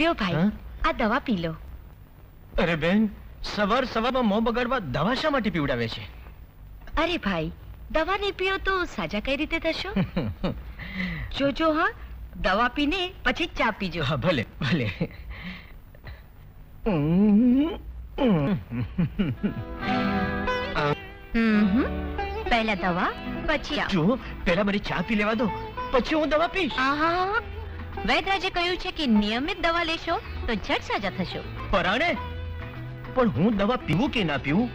લ્યો ભાઈ આ દવા પી લો. અરે બેન સવાર સવારમાં મોં બગાડવા દવા શા માટે પીવડાવે છે? અરે ભાઈ દવા નહીં પીઓ તો સાજા કઈ રીતે થશો? જોજો હા દવા પીને પછી ચા પીજો. હા ભલે ભલે. પહેલા દવા પછી. જો પહેલા મારી ચા પી લેવા દો પછી હું દવા પીશ. આહા. વૈદ્યરાજે કહ્યું છે કે નિયમિત દવા લેશો તો ઝટ સાજા થશો. પરાણે? પણ હું દવા પીવું કે ના પીવું?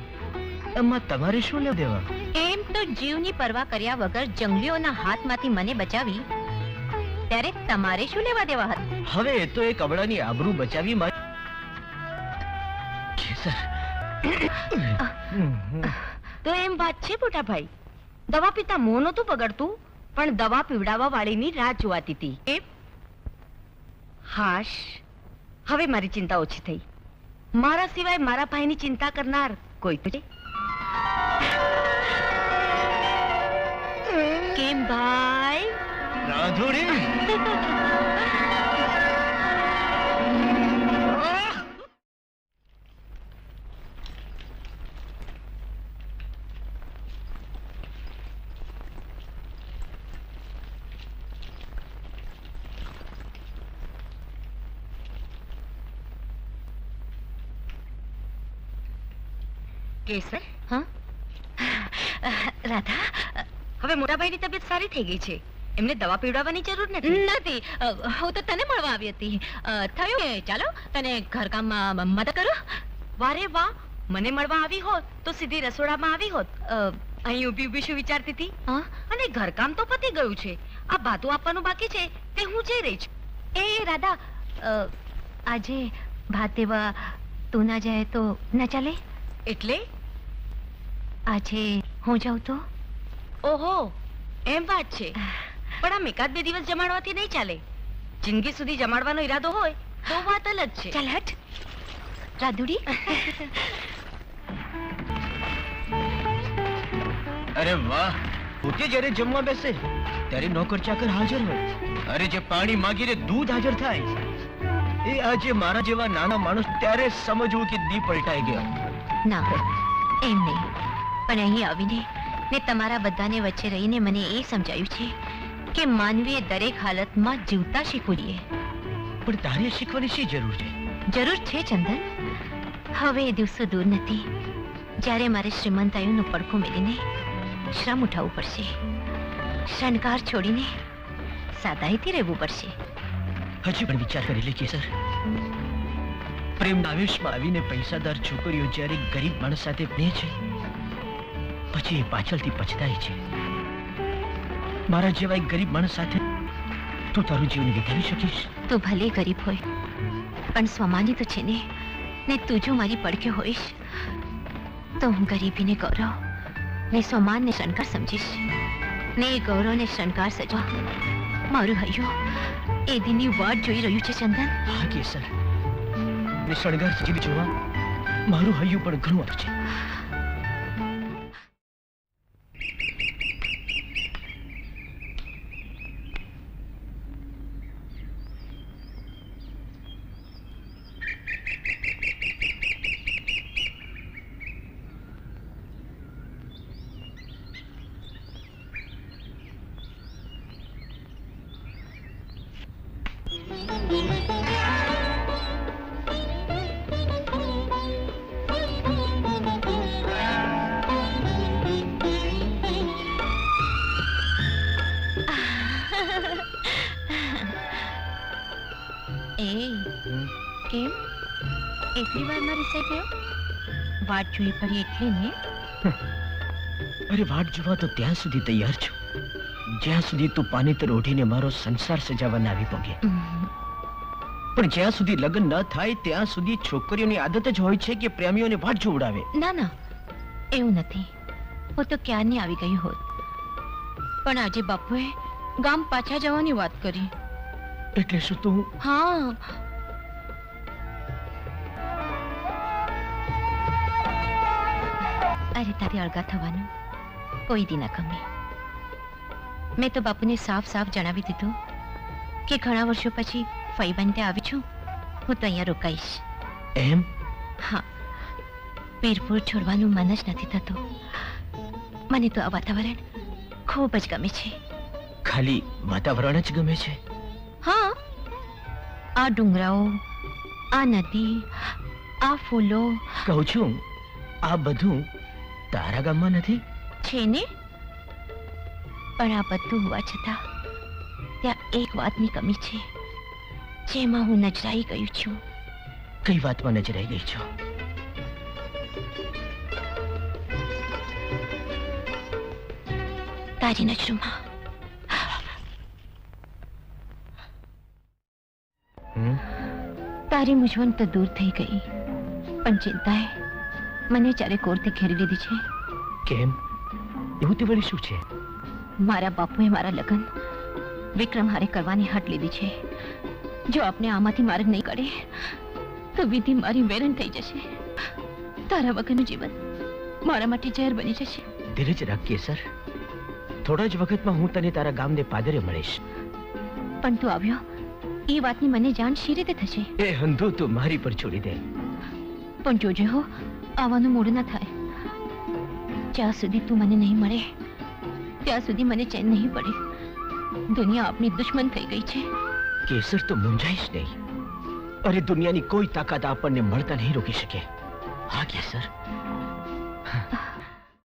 એમાં તમારે શું લેવા દેવા? એમ તો જીવની પરવા કર્યા વગર જંગલીઓના હાથમાંથી મને બચાવી ત્યારે તમારે શું લેવા દેવા હતા? હવે એ તો એ કબડાની આબરૂ બચાવી મારી તો એમ વાત છે મોટા ભાઈ દવા પીતા મોં નતું બગડતું પણ દવા પીવડાવવા વાળીની રાહ જોવાતી હતી. એમ? હાશ. હવે મારી ચિંતા ઓછી થઈ. મારા સિવાય મારા ભાઈની ચિંતા કરનાર કોઈ તો કેમ ભાઈ? રાધુડી. કેસર? હા? રાધા હવે મોટાભાઈની તબિયત સારી થઈ ગઈ છે. એમને દવા પીવડાવવાની જરૂર નથી. નથી. હું તો તને મળવા આવી હતી. થયું કે ચાલો તને ઘરકામમાં મદદ કરો. વારે વાહ મને મળવા આવી હોત તો સીધી રસોડામાં આવી હોત. અહીં ઊભી ઊભી શું વિચારતી હતી? અને ઘરકામ તો પતી ગયું છે. આ ભાતું આપવાનું બાકી છે તે હું જઈ રહી છું. એ રાધા આજે ભાત દેવા તું ના જાય તો ના ચાલે? એટલે? આજે હું જાઉં તો? ઓહો એમ વાત છે. પણ આમ એકાદ બે દિવસ જમાડવાથી નહીં ચાલે. જિંદગી સુધી જમાડવાનો ઈરાદો હોય તો વાત અલગ છે. ચાલ હટ. રાધુડી. અરે વાહ પોતે જ્યારે જમવા બેસે ત્યારે નોકર ચાકર હાજર હોય. અરે જે પાણી માંગીને દૂધ હાજર થાય. એ આજે મારા જેવા નાના માણસ ત્યારે સમજવું કે દી પલટાઈ ગયો. ના એમ નહીં. પણ અહીં આવીને ને તમારા બધાને વચ્ચે રહીને મને એ સમજાયું છે કે માનવીએ દરેક હાલતમાં જીવતા શીખવું જોઈએ પણ તારે શીખવાની શી જરૂર છે? જરૂર છે ચંદન. હવે એ દિવસો દૂર નથી. જ્યારે મારે શ્રીમંતાયુનું પડખું મેળીને શ્રમ ઉઠાવવું પડશે. શણગાર છોડીને સાદાઈથી રહેવું પડશે. હજી પણ વિચાર કરી લે કેસર પ્રેમના આવેશમાં આવીને પૈસાદાર છોકરીઓ જ્યારે ગરીબ માણસ સાથે બને છે પછી એ પાછળથી પછતાય છે. મારા જેવા એક ગરીબ માણસ સાથે તું તારું જીવન વિતાવી શકીશ? તું ભલે ગરીબ હોય પણ સ્વમાની તો છે ને ને તું જો મારી પડખે હોઈશ તો હું ગરીબીને ગૌરવ ને સ્વમાનને શણકાર સમજીશ. ને એ ગૌરવને શણકાર સજવા મારું હૈયું એ દિનની વાટ જોઈ રહ્યું છે ચંદન. હા કેસર. ને શણગાર જેવી જોવા મારું હૈયું પણ ઘણું છે. એ કેમ એટલી વારમાં રિસાઈ ગયો વાટ જોઈ પડી એટલે ને? અરે વાટ જોવા તો ત્યાં સુધી તૈયાર છું. જ્યાં સુધી તું પાનેતર ઓઢીને મારો સંસાર સજાવવા આવી પગે. પણ જ્યાં સુધી લગ્ન ન થાય ત્યાં સુધી છોકરીઓની આદત જ હોય છે કે પ્રેમીઓને વાટ જોવડાવે ના ના. એવું નથી. હું તો ક્યારની આવી ગઈ હોત. પણ આજે બાપુએ ગામ પાછા જવાની વાત કરી. એટલે શું તું હા. અરે તારે અળગા થવાનું? કોઈ દી ના ગમે. મેં તો બાપુને સાફ સાફ જણાવી દીધું કે ઘણા વર્ષો પછી ફઈ બનતે આવી છું. હું તો અહીંયા રોકાઈશ. એમ? હા. વીરપુર છોડવાનું મન જ નથી થતું. મને તો આ વાતાવરણ ખૂબ જ ગમે છે. ખાલી વાતાવરણ જ ગમે છે? હા. આ ડુંગરાઓ આ નદી આ ફૂલો. કહું છું આ બધું તારા ગામમાં નથી? છે ને? પણ આ બધું હોવા છતાં ત્યાં એક વાતની કમી છે જેમાં હું નજરાઈ ગયું છું. કઈ વાતમાં નજરાઈ ગઈ છો? તારી નજરોમાં તારી મૂંઝવણ તો દૂર થઈ ગઈ. પણ ચિંતાએ મને ચારે કોરથી ઘેરી લીધી છે કેમ? એવું તે વળી શું છે? મારા બાપુએ મારા લગ્ન વિક્રમ હારે કરવાની હટ લીધી છે. જો આપને આમાંથી માર્ગ નહીં કરે તો વિધિ મારી વેરણ થઈ જશે. તારા વગરનું જીવન મારા માટે ઝેર બની જશે. ધીરજ રાખીએ સર. થોડા જ વખતમાં હું તને તારા ગામને પાદરે મળીશ. પણ તું આવ્યો એ વાતની મને જાણ શી રીતે થશે? એ હંધો તો મારી પર છોડી દે. પણ જોજે હો આવવાનું મૂડ ના થાય. જ્યાં સુધી તું મને નહીં મળે ત્યાં સુધી મને ચેન નહીં પડે. દુનિયા આપણી દુશ્મન થઈ ગઈ છે. કેસર તો મૂંઝાઈશ નહીં. અરે દુનિયાની કોઈ તાકાત આપણને મળતા નહીં રોકી શકે. હા કેસર.